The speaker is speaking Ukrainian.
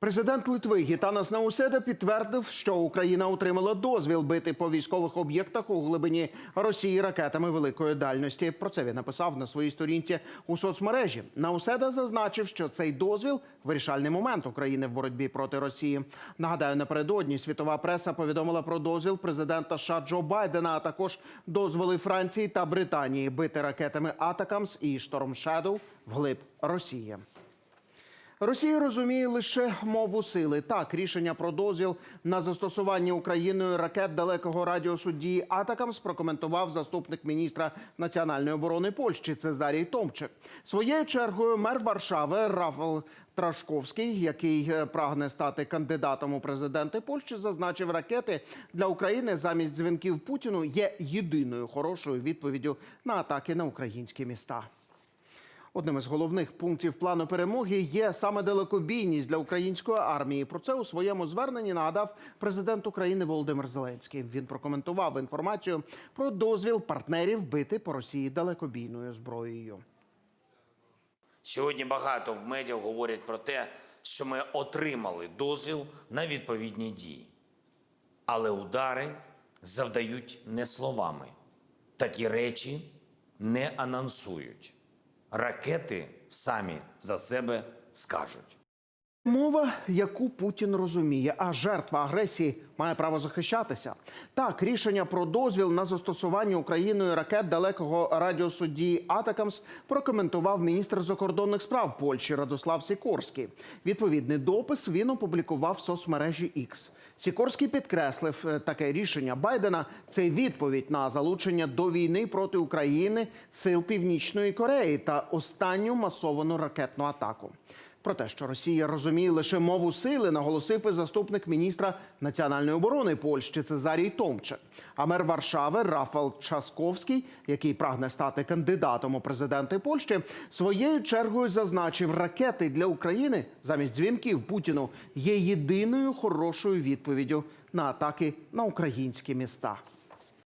Президент Литви Гітанас Науседа підтвердив, що Україна отримала дозвіл бити по військових об'єктах у глибині Росії ракетами великої дальності. Про це він написав на своїй сторінці у соцмережі. Науседа зазначив, що цей дозвіл вирішальний момент України в боротьбі проти Росії. Нагадаю, напередодні світова преса повідомила про дозвіл президента США Джо Байдена, а також дозволи Франції та Британії бити ракетами Атакамс і Шторм Shadow вглиб Росії. Росія розуміє лише мову сили. Так, рішення про дозвіл на застосування Україною ракет далекого радіусу дії Атакамс прокоментував заступник міністра національної оборони Польщі Цезарій Томчик. Своєю чергою мер Варшави Рафал Трашковський, який е, прагне стати кандидатом у президенти Польщі, зазначив, ракети для України замість дзвінків Путіну є єдиною хорошою відповіддю на атаки на українські міста. Одним із головних пунктів плану перемоги є саме далекобійність для української армії. Про це у своєму зверненні нагадав президент України Володимир Зеленський. Він прокоментував інформацію про дозвіл партнерів бити по Росії далекобійною зброєю. Сьогодні багато в медіа говорять про те, що ми отримали дозвіл на відповідні дії. Але удари завдають не словами. Такі речі не анонсують. Ракети самі за себе скажуть. Мова, яку Путін розуміє, а жертва агресії має право захищатися. Так, рішення про дозвіл на застосування Україною ракет далекого радіусу дії Атакамс прокоментував міністр закордонних справ Польщі Радослав Сікорський. Відповідний допис він опублікував в соцмережі X. Сікорський підкреслив, е, таке рішення Байдена це відповідь на залучення до війни проти України сил Північної Кореї та останню масовану ракетну атаку. Про те, що Росія розуміє лише мову сили, наголосив і заступник міністра національної оборони Польщі Цезарій Томчик. А мер Варшави Рафал Часковський, який прагне стати кандидатом у президенти Польщі, своєю чергою зазначив, ракети для України замість дзвінків Путіну є єдиною хорошою відповіддю на атаки на українські міста.